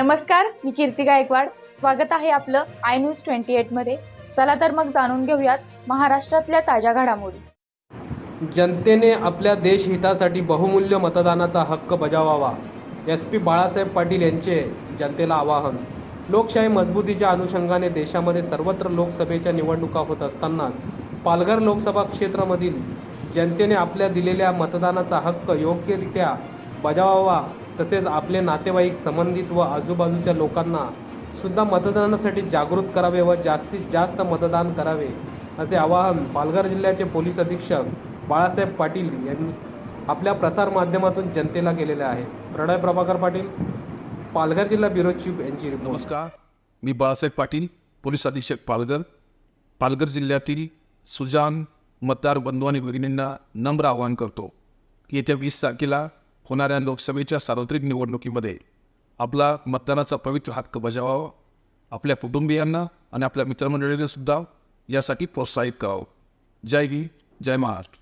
नमस्कार मी कीर्ती गायकवाड. स्वागत आहे आपलं आय न्यूज ट्वेंटी एटमध्ये चला तर मग जाणून घेऊयात महाराष्ट्रातल्या ताज्या घडामोडी. जनतेने आपल्या देशहितासाठी बहुमूल्य मतदानाचा हक्क बजावावा. एस पी बाळासाहेब पाटील यांचे जनतेला आवाहन. लोकशाही मजबूतीच्या अनुषंगाने देशामध्ये सर्वत्र लोकसभेच्या निवडणुका होत असतानाच पालघर लोकसभा क्षेत्रामधील जनतेने आपल्या दिलेल्या मतदानाचा हक्क योग्यरित्या बजावावा तसेच आपले नातेवाईक संबंधित व आजूबाजूच्या लोकांना सुद्धा मतदानासाठी जागृत करावे व जास्तीत जास्त मतदान करावे असे आवाहन पालघर जिल्ह्याचे पोलीस अधीक्षक बाळासाहेब पाटील यांनी आपल्या प्रसारमाध्यमातून जनतेला केलेले आहे. प्रणय प्रभाकर पाटील पालघर जिल्हा ब्युरो चीफ यांची रिपोर्ट. नमस्कार. मी बाळासाहेब पाटील पोलीस अधीक्षक पालघर. पालघर जिल्ह्यातील सुजान मतदार बंधू आणि भगिनींना नम्र आवाहन करतो की येत्या वीस तारखेला होणाऱ्या लोकसभेच्या सार्वत्रिक निवडणुकीमध्ये आपला मतदानाचा पवित्र हक्क बजावावा आपल्या कुटुंबियांना आणि आपल्या मित्रमंडळींना सुद्धा यासाठी प्रोत्साहित करावं. जय हिंद जय महाराष्ट्र.